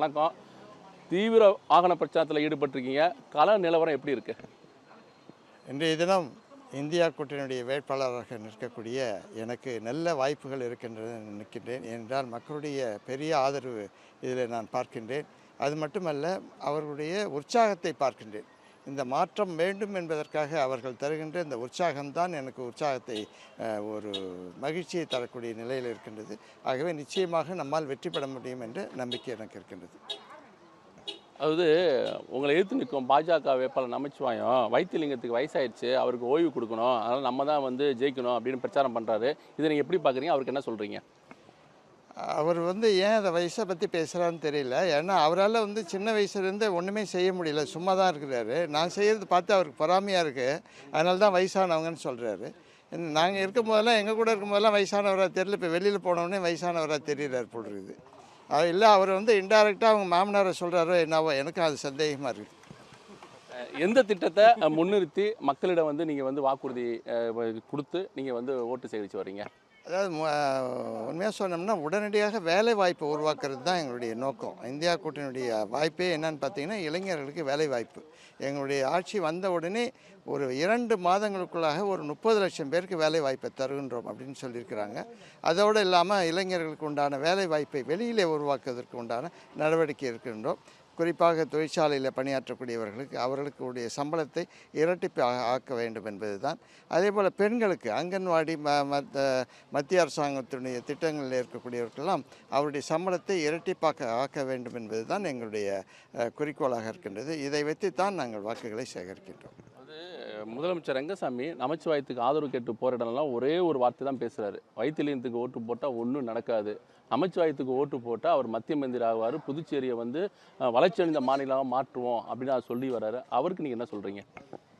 வணக்கம். தீவிர வாகன பிரச்சாரத்தில் ஈடுபட்டிருக்கீங்க. கள நிலவரம் எப்படி இருக்கு? இன்றைய தினம் இந்தியா கூட்டணியுடைய வேட்பாளராக நிற்கக்கூடிய எனக்கு நல்ல வாய்ப்புகள் இருக்கின்றன நிற்கின்றேன் என்றால் மக்களுடைய பெரிய ஆதரவு இதில் நான் பார்க்கின்றேன். அது மட்டுமல்ல அவர்களுடைய உற்சாகத்தை பார்க்கின்றேன். இந்த மாற்றம் வேண்டும் என்பதற்காக அவர்கள் தருகின்ற இந்த உற்சாகம்தான் எனக்கு உற்சாகத்தை ஒரு மகிழ்ச்சியை தரக்கூடிய நிலையில் இருக்கின்றது. ஆகவே நிச்சயமாக நம்மால் வெற்றி பெற முடியும் என்ற நம்பிக்கை எனக்கு இருக்கின்றது. அதாவது உங்களை எதிர்த்து நிற்கும் பாஜக வேட்பாளர் நமச்சிவாயம் வைத்தியலிங்கத்துக்கு வயசாயிடுச்சு அவருக்கு ஓய்வு கொடுக்கணும் அதனால் நம்ம தான் வந்து ஜெயிக்கணும் அப்படின்னு பிரச்சாரம் பண்ணுறாரு இதை நீங்கள் எப்படி பார்க்குறீங்க? அவருக்கு என்ன சொல்கிறீங்க அவர் வந்து ஏன் அதை வயசை பற்றி பேசுகிறான்னு தெரியல. ஏன்னா அவரால் வந்து சின்ன வயசுலேருந்து ஒன்றுமே செய்ய முடியல. சும்மா தான் இருக்கிறாரு. நான் செய்கிறது பார்த்து அவருக்கு பொறாமையாக இருக்குது அதனால தான் வயசானவங்கன்னு சொல்கிறாரு நாங்கள் இருக்கும் போதெல்லாம் எங்கள் கூட இருக்கும் போதெல்லாம் வயசானவராக தெரியல. இப்போ வெளியில் போனோடனே வயசானவராக தெரியிறார் போல் இருக்குது. அது இல்லை அவர் வந்து இன்டைரக்டாக அவங்க மாமனாரை சொல்கிறாரோ என்னவோ எனக்கும் அது சந்தேகமாக இருக்குது எந்த திட்டத்தை முன்னிறுத்தி மக்களிடம் வந்து நீங்கள் வந்து வாக்குறுதி கொடுத்து நீங்கள் வந்து ஓட்டு சேகரித்து வர்றீங்க? அதாவது உண்மையாக சொன்னோம்னா உடனடியாக வேலை வாய்ப்பு உருவாக்குறது தான் எங்களுடைய நோக்கம். இந்தியா கூட்டணியுடைய வாய்ப்பே என்னன்னு பார்த்தீங்கன்னா இளைஞர்களுக்கு வேலை வாய்ப்பு எங்களுடைய ஆட்சி வந்த உடனே ஒரு இரண்டு மாதங்களுக்குள்ளாக ஒரு முப்பது லட்சம் பேருக்கு வேலை வாய்ப்பை தருகின்றோம் அப்படின்னு சொல்லியிருக்கிறாங்க. அதோடு இல்லாமல் இளைஞர்களுக்கு உண்டான வேலை வாய்ப்பை வெளியிலே உருவாக்குவதற்கு உண்டான நடவடிக்கை இருக்கின்றோம். குறிப்பாக தொழிற்சாலையில் பணியாற்றக்கூடியவர்களுக்கு அவர்களுக்கு உடைய சம்பளத்தை இரட்டிப்பு ஆக்க வேண்டும் என்பதுதான். அதே போல் பெண்களுக்கு அங்கன்வாடி ம மத்த மத்திய அரசாங்கத்தினுடைய திட்டங்களில் இருக்கக்கூடியவர்களெல்லாம் அவருடைய சம்பளத்தை இரட்டிப்பாக்க ஆக்க வேண்டும் என்பதுதான் எங்களுடைய குறிக்கோளாக இருக்கின்றது. இதை வைத்துத்தான் நாங்கள் வாக்குகளை சேகரிக்கின்றோம். முதலமைச்சர் ரங்கசாமி நமச்சிவாயத்துக்கு ஆதரவு கேட்டு போராடலாம் இடம்லாம் ஒரே ஒரு வார்த்தை தான் பேசுகிறாரு வைத்தியலிங்கத்துக்கு ஓட்டு போட்டால் ஒன்றும் நடக்காது. நமச்சிவாயத்துக்கு ஓட்டு போட்டால் அவர் மத்திய மந்திரி ஆகுவார் புதுச்சேரியை வந்து வளர்ச்சி வளர்ச்சியடைந்த மாநிலமாக மாற்றுவோம் அப்படின்னு அவர் சொல்லி வர்றாரு. அவருக்கு நீங்கள் என்ன சொல்கிறீங்க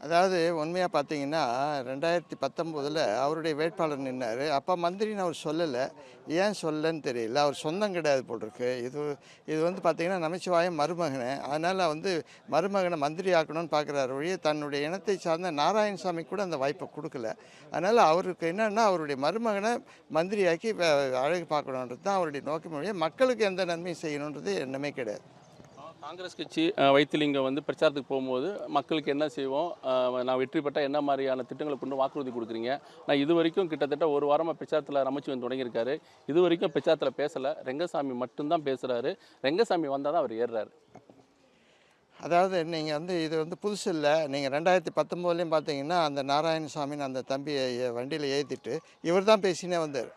அதாவது உண்மையாக பார்த்தீங்கன்னா ரெண்டாயிரத்தி பத்தொம்போதில் அவருடைய வேட்பாளர் நின்னார். அப்போ மந்திரின்னு அவர் சொல்லலை. ஏன் சொல்லன்னு தெரியல. அவர் சொந்தம் கிடையாது போல் இருக்கு இது இது வந்து பார்த்திங்கன்னா நமச்சிவாயம் மருமகனை. அதனால் வந்து மருமகனை மந்திரி ஆக்கணும்னு பார்க்குறாரு வழியே தன்னுடைய இனத்தை சார்ந்த நாராயணசாமி கூட அந்த வாய்ப்பை கொடுக்கல. அதனால் அவருக்கு என்னென்னா அவருடைய மருமகனை மந்திரியாக்கி அழகு பார்க்கணுன்றது தான் அவருடைய நோக்கம் மக்களுக்கு எந்த நன்மையும் செய்யணுன்றது எண்ணமே கிடையாது. காங்கிரஸ் கட்சி அஹ், வைத்திலிங்கம் வந்து பிரச்சாரத்துக்கு போகும்போது மக்களுக்கு என்ன செய்வோம்? நான் வெற்றி பெற்றால் என்ன மாதிரியான திட்டங்களை கொண்டு வாக்குறுதி கொடுக்குறீங்க? நான் இது வரைக்கும் கிட்டத்தட்ட ஒரு வாரமாக பிரச்சாரத்தில் ரமச்சிவன் தொடங்கியிருக்காரு. இது வரைக்கும் பிரச்சாரத்தில் பேசலை. ரெங்கசாமி மட்டும்தான் பேசுகிறாரு ரெங்கசாமி வந்தால் தான் அவர் ஏறுறாரு. அதாவது நீங்கள் வந்து இது வந்து புதுசு இல்லை. நீங்கள் ரெண்டாயிரத்தி பத்தொம்போதுலேயும் பார்த்தீங்கன்னா அந்த நாராயணசாமின்னு அந்த தம்பியை வண்டியில் ஏற்றிட்டு இவர் தான் பேசினே வந்தார்.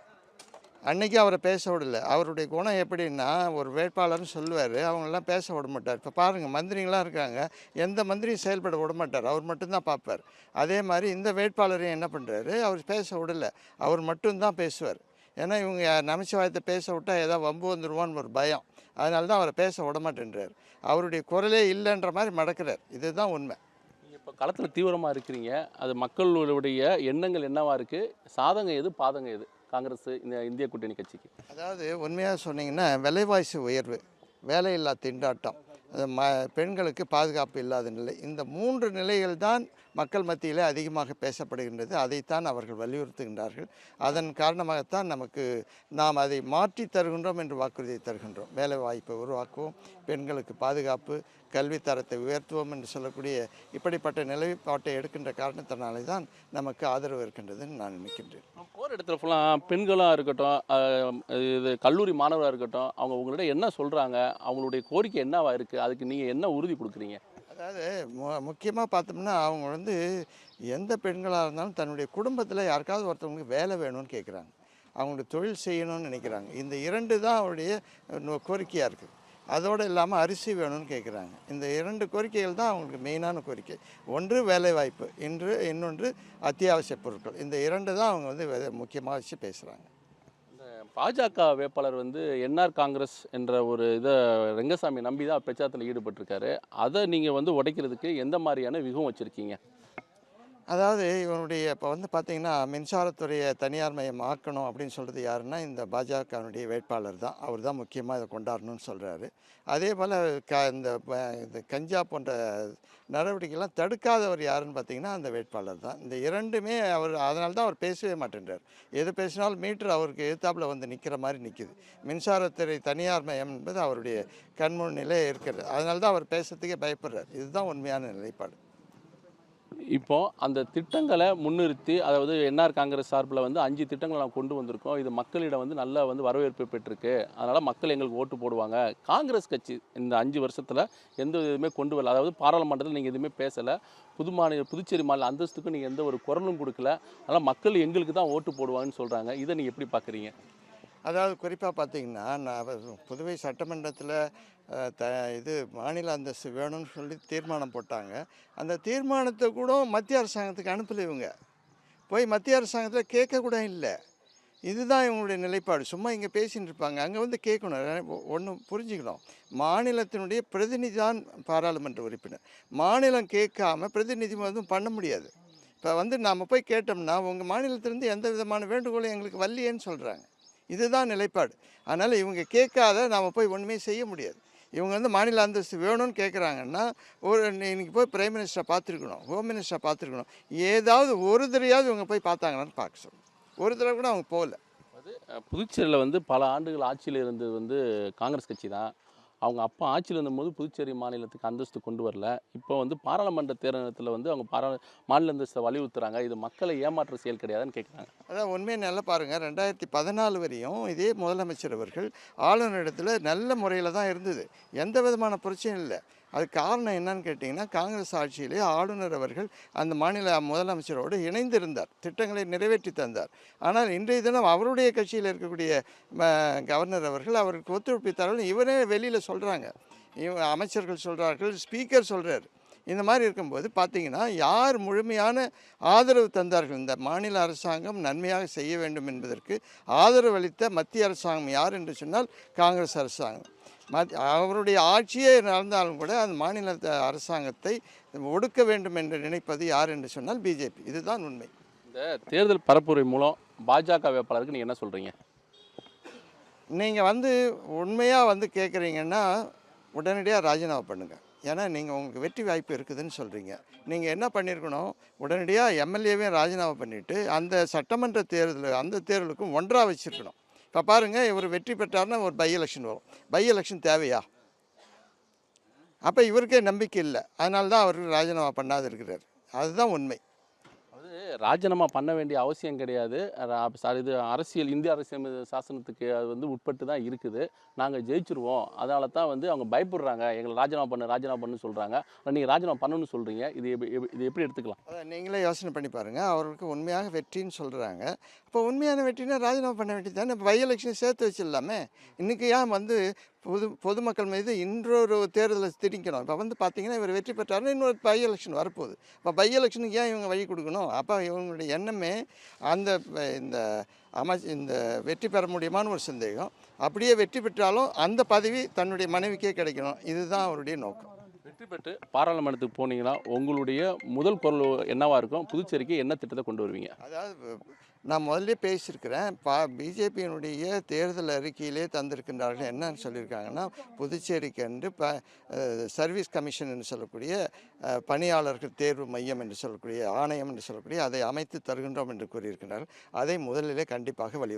அன்னைக்கு அவரை பேச விடல. அவருடைய குணம் எப்படின்னா ஒரு வேட்பாளர்னு சொல்லுவார். அவங்களெலாம் பேச விட மாட்டார். இப்போ பாருங்கள் மந்திரிங்களாம் இருக்காங்க. எந்த மந்திரியும் செயல்பட விட மாட்டார். அவர் மட்டும்தான் பார்ப்பார். அதே மாதிரி இந்த வேட்பாளரையும் என்ன பண்ணுறாரு அவர் பேச விடல. அவர் மட்டும்தான் பேசுவார். ஏன்னா இவங்க நமச்சிவாயத்தை பேச விட்டால் ஏதாவது வம்பு வந்துடுவான்னு ஒரு பயம். அதனால தான் அவரை பேச விட மாட்டேன்றார். அவருடைய குரலே இல்லைன்ற மாதிரி மடக்கிறார். இதுதான் உண்மை. நீங்கள் இப்போ களத்தில் தீவிரமாக இருக்கிறீங்க. அது மக்களுடைய எண்ணங்கள் என்னவாக இருக்குது சாதகம் எது பாதகம் எது? காங்கிரஸ் இந்த இந்திய கூட்டணி கட்சிக்கு. அதாவது உண்மையாக சொன்னீங்கன்னா விலைவாசி உயர்வு வேலையில்லா திண்டாட்டம் ம பெண்களுக்கு பாதுகாப்பு இல்லாத நிலை இந்த மூன்று நிலைகள் தான் மக்கள் மத்தியில் அதிகமாக பேசப்படுகின்றது. அதைத்தான் அவர்கள் வலியுறுத்துகின்றார்கள். அதன் காரணமாகத்தான் நமக்கு நாம் அதை மாற்றி தருகின்றோம் என்று வாக்குறுதியை தருகின்றோம். வேலை வாய்ப்பை உருவாக்குவோம் பெண்களுக்கு பாதுகாப்பு கல்வி தரத்தை உயர்த்துவோம் என்று சொல்லக்கூடிய இப்படிப்பட்ட நிலைப்பாட்டை எடுக்கின்ற காரணத்தினாலே தான் நமக்கு ஆதரவு இருக்கின்றதுன்னு நான் நினைக்கின்றேன். போகிற இடத்துல ஃபுல்லாக பெண்களாக இருக்கட்டும் இது கல்லூரி மாணவராக இருக்கட்டும் அவங்க உங்கள்கிட்ட என்ன சொல்கிறாங்க அவங்களுடைய கோரிக்கை என்னவா இருக்குது அதுக்கு நீங்கள் என்ன உறுதி கொடுக்குறீங்க? அதாவது மு முக்கியமாக பார்த்தோம்னா அவங்க வந்து எந்த பெண்களாக இருந்தாலும் தன்னுடைய குடும்பத்தில் யாருக்காவது ஒருத்தவங்களுக்கு வேலை வேணும்னு கேட்குறாங்க அவங்களுக்கு தொழில் செய்யணும்னு நினைக்கிறாங்க. இந்த இரண்டு தான் அவருடைய கோரிக்கையாக இருக்குது அதோடு இல்லாமல் அரிசி வேணும்னு கேட்குறாங்க. இந்த இரண்டு கோரிக்கைகள் தான் அவங்களுக்கு மெயினான கோரிக்கை. ஒன்று வேலைவாய்ப்பு இன்று இன்னொன்று அத்தியாவசிய பொருட்கள். இந்த இரண்டு தான் அவங்க வந்து முக்கியமாக வச்சு பேசுகிறாங்க இந்த பாஜக வேட்பாளர் வந்து என்ஆர் காங்கிரஸ் என்ற ஒரு இதை ரெங்கசாமி நம்பி தான் பிரச்சாரத்தில் ஈடுபட்டிருக்காரு. அதை நீங்கள் வந்து உடைக்கிறதுக்கு எந்த மாதிரியான விகம் வச்சுருக்கீங்க? அதாவது இவனுடைய இப்போ வந்து பார்த்தீங்கன்னா மின்சாரத்துறையை தனியார் மயம் ஆக்கணும் அப்படின்னு சொல்கிறது யாருன்னா இந்த பாஜகவினுடைய வேட்பாளர் தான். அவர் தான் முக்கியமாக இதை கொண்டாடணும்னு சொல்கிறாரு அதே போல் க இந்த இது கஞ்சா போன்ற நடவடிக்கைலாம் தடுக்காதவர் யாருன்னு பார்த்தீங்கன்னா அந்த வேட்பாளர் தான். இந்த இரண்டுமே அவர் அதனால தான் அவர் பேசவே மாட்டேன்றார். எது பேசினாலும் மீட்டர் அவருக்கு எழுத்தாப்பில் வந்து நிற்கிற மாதிரி நிற்கிது மின்சாரத்துறை தனியார் மயம் என்பது அவருடைய கண்முன்னிலே இருக்கிறது. அதனால தான் அவர் பேசுறதுக்கே பயப்படுறார். இதுதான் உண்மையான நிலைப்பாடு. இப்போ அந்த திட்டங்களை முன்னிறுத்தி அதாவது என்ஆர் காங்கிரஸ் சார்பில் வந்து அஞ்சு திட்டங்களை நாம் கொண்டு வந்திருக்கோம். இது மக்களிடம் வந்து நல்ல வந்து வரவேற்பு பெற்றிருக்கு. அதனால் மக்கள் எங்களுக்கு ஓட்டு போடுவாங்க. காங்கிரஸ் கட்சி இந்த அஞ்சு வருஷத்தில் எந்த இதுவுமே கொண்டு வரல. அதாவது பாராளுமன்றத்தில் நீங்கள் எதுவுமே பேசலை. புது மாநில புதுச்சேரி மாநில அந்தஸ்துக்கு நீங்கள் எந்த ஒரு குரலும் கொடுக்கல. அதனால் மக்கள் எங்களுக்கு தான் ஓட்டு போடுவாங்கன்னு சொல்கிறாங்க இதை நீங்கள் எப்படி பார்க்குறீங்க? அதாவது குறிப்பாக பார்த்தீங்கன்னா நான் புதுவை சட்டமன்றத்தில் த இது மாநில அந்தஸ்து வேணும்னு சொல்லி தீர்மானம் போட்டாங்க. அந்த தீர்மானத்தை கூட மத்திய அரசாங்கத்துக்கு அனுப்பலை இவங்க. போய் மத்திய அரசாங்கத்தில் கேட்கக்கூட இல்லை. இதுதான் இவங்களுடைய நிலைப்பாடு. சும்மா இங்கே பேசின்னு இருப்பாங்க. அங்கே வந்து கேட்கணும். ஒன்று புரிஞ்சுக்கணும். மாநிலத்தினுடைய பிரதிநிதி தான் பாராளுமன்ற உறுப்பினர். மாநிலம் கேட்காம பிரதிநிதி எதுவும் பண்ண முடியாது. இப்போ வந்து நாம் போய் கேட்டோம்னா உங்கள் மாநிலத்திலேருந்து எந்த விதமான வேண்டுகோளும் எங்களுக்கு வரலையேன்னு சொல்கிறாங்க இதுதான் நிலைப்பாடு. அதனால் இவங்க கேட்காத நாம் போய் ஒன்றுமே செய்ய முடியாது. இவங்க வந்து மாநில அந்தஸ்து வேணும்னு கேட்குறாங்கன்னா ஒரு இன்னைக்கு போய் பிரைம் மினிஸ்டரை பார்த்துருக்கணும் ஹோம் மினிஸ்டரை பார்த்துருக்கணும் ஏதாவது ஒரு தடவையாவது இவங்க போய் பார்த்தாங்களான்னு பார்க்க சொல்லணும் ஒரு தடவை கூட அவங்க போகல. புதுச்சேரியில் வந்து பல ஆண்டுகள் ஆட்சியில் இருந்தது வந்து காங்கிரஸ் கட்சி தான். அவங்க அப்பா ஆட்சியில் இருந்தபோது புதுச்சேரி மாநிலத்துக்கு அந்தஸ்து கொண்டு வரல. இப்போ வந்து பாராளுமன்ற தேர்தலத்தில் வந்து அவங்க பாரா மாநில அந்தஸ்தை வலியுறுத்துறாங்க. இது மக்களை ஏமாற்ற செயல் கிடையாதுன்னு கேட்குறாங்க அதான் உண்மையை நல்லா பாருங்கள் ரெண்டாயிரத்தி பதினாலு வரையும் இதே முதலமைச்சர் அவர்கள் ஆளுநரிடத்தில் நல்ல முறையில் தான் இருந்தது. எந்த விதமான பிரச்சனையும் இல்லை. அது காரணம் என்னன்னு கேட்டிங்கன்னா காங்கிரஸ் ஆட்சியிலே ஆளுநர் அவர்கள் அந்த மாநில முதலமைச்சரோடு இணைந்திருந்தார். திட்டங்களை நிறைவேற்றி தந்தார். ஆனால் இன்றைய தினம் அவருடைய கட்சியில் இருக்கக்கூடிய ம, கவர்னர் அவர்கள் அவருக்கு ஒத்துழைப்பித்தார்கள் இவரே வெளியில் சொல்கிறாங்க இவ அமைச்சர்கள் சொல்கிறார்கள் ஸ்பீக்கர் சொல்கிறார் இந்த மாதிரி இருக்கும்போது பார்த்தீங்கன்னா யார் முழுமையான ஆதரவு தந்தார்கள்? இந்த மாநில அரசாங்கம் நன்மையாக செய்ய வேண்டும் என்பதற்கு ஆதரவு அளித்த மத்திய அரசாங்கம் யார் என்று சொன்னால் காங்கிரஸ் அரசாங்கம். மத் அவருடைய ஆட்சியே நடந்தாலும் கூட அந்த மாநில அரசாங்கத்தை ஒடுக்க வேண்டும் என்று நினைப்பது யார் என்று சொன்னால் பிஜேபி. இதுதான் உண்மை. இந்த தேர்தல் பரப்புரை மூலம் பாஜக வேட்பாளருக்கு நீங்கள் என்ன சொல்கிறீங்க நீங்கள் வந்து உண்மையாக வந்து கேட்குறீங்கன்னா உடனடியாக ராஜினாமா பண்ணுங்கள் ஏன்னா நீங்கள் உங்களுக்கு வெற்றி வாய்ப்பு இருக்குதுன்னு சொல்கிறீங்க நீங்கள் என்ன பண்ணியிருக்கணும் உடனடியாக எம்எல்ஏவையும் ராஜினாமா பண்ணிவிட்டு அந்த சட்டமன்ற தேர்தல் அந்த தேர்தலுக்கும் ஒன்றாக வச்சுருக்கணும். இப்போ பாருங்கள் இவர் வெற்றி பெற்றாருன்னா ஒரு பை எலெக்ஷன் வரும். பை எலெக்ஷன் தேவையா? அப்போ இவருக்கே நம்பிக்கை இல்லை. அதனால தான் அவர் ராஜினாமா பண்ணாது இருக்கிறார் அதுதான் உண்மை. ராஜினாமா பண்ண வேண்டிய அவசியம் கிடையாது. இது அரசியல் இந்திய அரசியல் சாசனத்துக்கு அது வந்து உட்பட்டு தான் இருக்குது. நாங்கள் ஜெயிச்சிருவோம். அதனால தான் வந்து அவங்க பயப்படுறாங்க. எங்களை ராஜினாமா பண்ணு ராஜினாமா பண்ணு சொல்கிறாங்க ஆனால் நீங்கள் ராஜினாமா பண்ணணும்னு சொல்கிறீங்க இது இது எப்படி எடுத்துக்கலாம்? அதை நீங்களே யோசனை பண்ணி பாருங்கள் அவருக்கு உண்மையாக வெற்றின்னு சொல்கிறாங்க இப்போ உண்மையான வெற்றினா ராஜினாமா பண்ண வேண்டியது தானே? பை எலெக்ஷன் சேர்த்து வச்சிடலாமே. இன்றைக்கி ஏன் வந்து பொது பொதுமக்கள் மீது இன்னொரு தேர்தலை திணிக்கணும். இப்போ வந்து பார்த்தீங்கன்னா இவர் வெற்றி பெற்றாருன்னா இன்னொரு பை எலெக்ஷன் வரப்போகுது. இப்போ பை எலெக்ஷனுக்கு ஏன் இவங்க வழி கொடுக்கணும்? அப்போ இவங்களுடைய எண்ணமே அந்த இந்த அமைச்சு இந்த வெற்றி பெற முடியுமான்னு ஒரு சந்தேகம். அப்படியே வெற்றி பெற்றாலும் அந்த பதவி தன்னுடைய மனைவிக்கே கிடைக்கணும். இதுதான் அவருடைய நோக்கம். வெற்றி பெற்று பாராளுமன்றத்துக்கு போனீங்கன்னா உங்களுடைய முதல் பொருள் என்னவா இருக்கும்? புதுச்சேரிக்கு என்ன திட்டத்தை கொண்டு வருவீங்க? அதாவது நான் முதல்ல பேசியிருக்கிறேன். பா பிஜேபியினுடைய தேர்தல் அறிக்கையிலே தந்திருக்கின்றார்கள். என்னன்னு சொல்லியிருக்காங்கன்னா புதுச்சேரிக்கு என்று ப சர்வீஸ் கமிஷன் என்று சொல்லக்கூடிய பணியாளர்கள் தேர்வு மையம் என்று சொல்லக்கூடிய ஆணையம் என்று சொல்லக்கூடிய அதை அமைத்து தருகின்றோம் என்று கூறியிருக்கிறார்கள் அதை முதலிலே கண்டிப்பாக வலியுறுத்தி